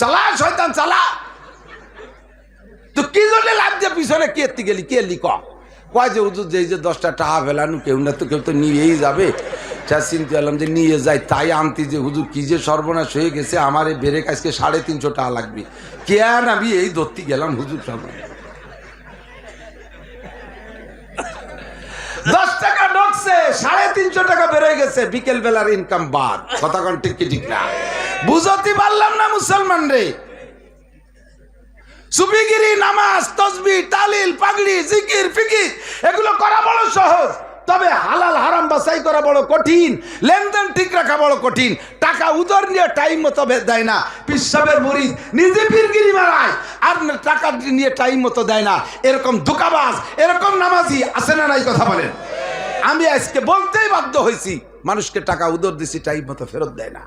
চালা, শয়তান, চালা। তো কি জন্য লাভ দিয়ে পিছনে কে গেলি? কে কয় যে, হুজুর যেই যে দশটা কেউ না তো, কেউ তো নিয়েই যাবে। যা যে নিয়ে তাই আনতি যে, হুজুর, কি যে সর্বনাশ হয়ে গেছে, আমার এই বেড়ে আজকে সাড়ে তিনশো টাকা লাগবে। কেন আমি এই ধরতে গেলাম, হুজুর সামনে। দশ টাকা ঢুকছে, সাড়ে তিনশো টাকা বেড়ে গেছে বিকেল বেলার ইনকাম বাদ। কথা কোন কি, ঠিক না? বুঝতে পারলাম না মুসলমান রে। সুফিগিরি, নামাজ, তসবি, তালিল, পাগড়ি, জিকির, ফিকির, এগুলো করা বড় সহজ। তবে হালাল, হারাম বাছাই করা বড় কঠিন। লেনদেন ঠিক রাখা বড় কঠিন। টাকা উদর নিয়ে টাইম মতো দেয় না। পিসাবের মরিদ নিজে ফিরগিরি মারায়। আর টাকা নিয়ে টাইম মতো দেয় না। এরকম ধোকাবাজ, এরকম নামাজি আছে না নাই কথা বলেন? আমি আজকে বলতেই বাধ্য হয়েছি, মানুষকে টাকা উদর দিছি টাইম মতো ফেরত দেয় না।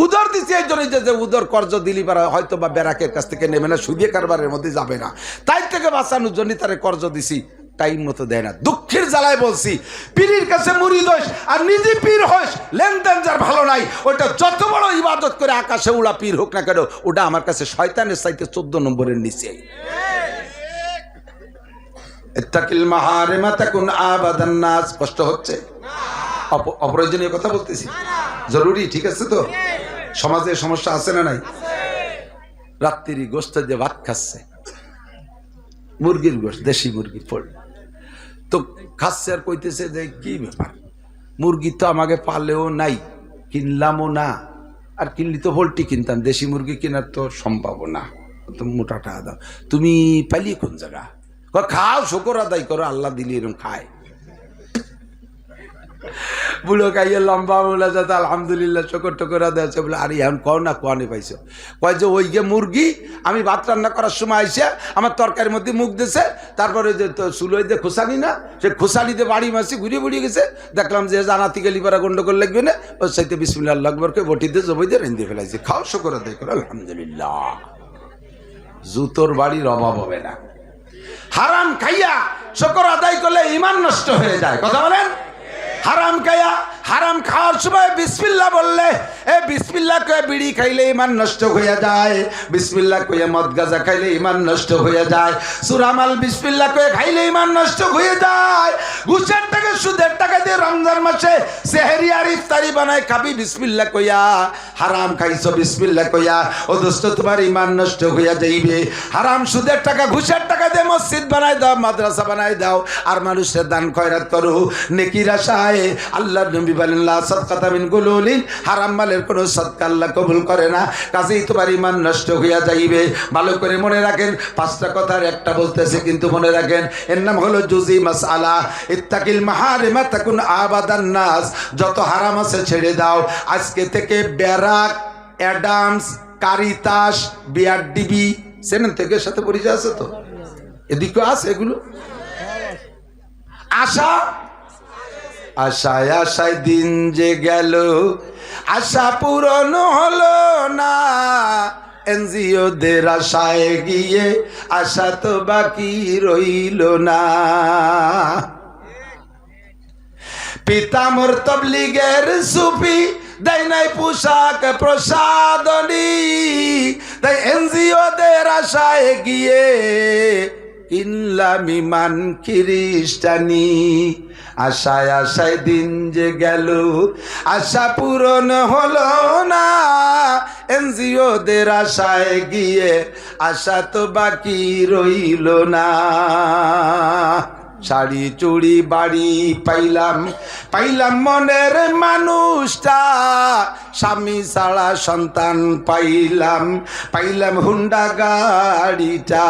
উদর দিচ্ছে এই জন্য যে উদর কর্জ দিলি পারা হয়তো বা ব্যারাকের কাছ থেকে নেবে না সুদিয়ে কারবারের মধ্যে যাবে না। তাই থেকে বাঁচানোর জন্য তারে কর্জ দিছি টাইম মতো দেয় না। দুঃখের জ্বালায় বলছি পীরের কাছে মুড়ি দোষ আর নিজে পীর হোস লেনদেন যার ভালো নাই ওটা যত বড় ইবাদত করে আকাশে উড়া পীর হোক না কেন ওটা আমার কাছে শয়তানের সাইতে চোদ্দ নম্বরের নিচে। কষ্ট হচ্ছে? অপ- অপ্রয়োজনীয় কথা বলতেছি? জরুরি ঠিক আছে তো? সমাজে সমস্যা আছে না নাই? রাত্রি গোস্ত দিয়ে ভাত খাচ্ছে। মুরগির গোস্ত, দেশি মুরগি পড় তো খাচ্ছে আর কইতেছে যে, কি ব্যাপার? মুরগি তো আমাকে পালেও নাই, কিনলামও না। আর কিনলি তো পোলট্রি কিনতাম, দেশি মুরগি কেনার তো সম্ভব না। মোটা টাকা দাও। তুমি পালিয়ে কোন জায়গা? খাও, শকর আদায় করো, আল্লাহ দিলি এরকম খায়। বুড়ো খাইয়ে লম্বা বলে যাতে আলহামদুলিল্লাহ শকর টকর আদায় আছে। বলে, আরে এখন কও না কোয়ানে পাইছো? কয় যে, ওই যে মুরগি, আমি ভাত রান্না করার সময় আইসে আমার তরকারির মধ্যে মুখ দিছে, তারপরে যে তো চুলোই দিয়ে খোসানি না, সে খোসানিতে বাড়ি মাসি ঘুরিয়ে বুড়িয়ে গেছে। দেখলাম যে জানাতি গেলি পারা গন্ডগোল লাগবে না। ওর সাথে বিসমিল্লাহ লাগবরকে বটিতে দিয়ে রেঁধে ফেলাইছে। খাও, শকর আদায় করো, আলহামদুলিল্লাহ। জুতোর বাড়ির অভাব হবে না। হারাম খাইয়া শকর আদায় করলে ইমান নষ্ট হয়ে যায়। কথা বলেন? হারাম খাইয়া হারাম খাওয়ার সময় বিসমিল্লা বললে, এ বিসমিল্লা কয়ে বিড়ি খাইলে ইমান নষ্ট হয়ে যায়। বিসমিল্লা কয়ে মদ গাজা খাইলে ইমান নষ্ট হয়ে যায়। সুরামাল বিসমিল্লা কয়ে খাইলে ইমান নষ্ট হয়ে যায়। ঘুষের টাকা সুদের টাকা দিয়ে রমজান মাসে সেহেরি আর ইফতারি বানায় খাবি বিসমিল্লা কইয়া। হারাম খাইছো বিসমিল্লা কইয়া। ও দোস্ত, তোমার ইমান নষ্ট হইয়া যাইবে। হারাম সুদের টাকা, ঘুষের টাকা দিয়ে মসজিদ বানাই দাও, মাদ্রাসা বানাই দাও। আর মানুষের দান খয়রাত করো। নেকির আশায় আল্লাহ নবী বলেন, লা সাদকাতা মিন গুলুলিন হারাম মালের কোনো সদকা আল্লাহ কবুল করে না। কাজেই তোমার ইমান নষ্ট হইয়া যাইবে। ভালো করে মনে রাখেন, পাঁচটা কথার একটা বলতেছে, কিন্তু মনে রাখেন, এর নাম হলো জুজি মাসআলা। ইত্তাকিল মাহারিমা তাকুন আবাদান নাস। যত হারাম আছে ছেড়ে দাও। আজকে থেকে ব্যারাক, অ্যাডামস, কারিতাস, বিআরডিবি, সেনেন থেকে সাথে পরিচয় আছে তো? এদিকে আছে এগুলো? আশা আশায় আশায় দিন যে গেল, আশা পূরণ হলো না। এনজিওদের আশায় গিয়ে আশা তো বাকি রইল না। পিতামর তবলিগের সুফি, দেয় নাই পোশাক প্রসাদনী। তাই এনজিওদের আশায় গিয়ে কিনলাম ইমান খ্রিস্টানি। আশায় আশায় দিন যে গেল, আশা পূরণ হলো না। এনজিওদের আশায় গিয়ে আশা তো বাকি রইল না। শাড়ি, চুড়ি, বাড়ি পাইলাম। পাইলাম মনের মানুষটা। স্বামী ছাড়া সন্তান পাইলাম। পাইলাম হুন্ডা গাড়িটা।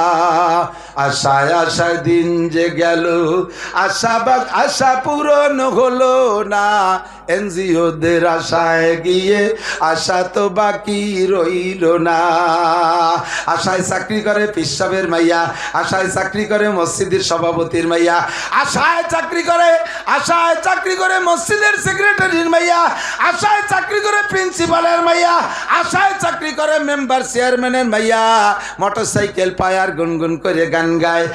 আশায় আশায় দিন যে গেল। আশা আশা পূরণ হলো না। এনজিওদের আশায় গিয়ে আশা তো বাকি রইল না। আশায় চাকরি করে পিসাবের মাইয়া। আশায় চাকরি করে মসজিদের সভাপতির মাইয়া। আশায় চাকরি করে, আশায় চাকরি করে মসজিদের সেক্রেটারির মাইয়া, আশায় চাকরি করে প্রিন্সিপালের মাইয়া, আশায় চাকরি করে মেম্বার চেয়ারম্যানের মাইয়া। মোটর সাইকেল পায় গুনগুন করে গান গায়।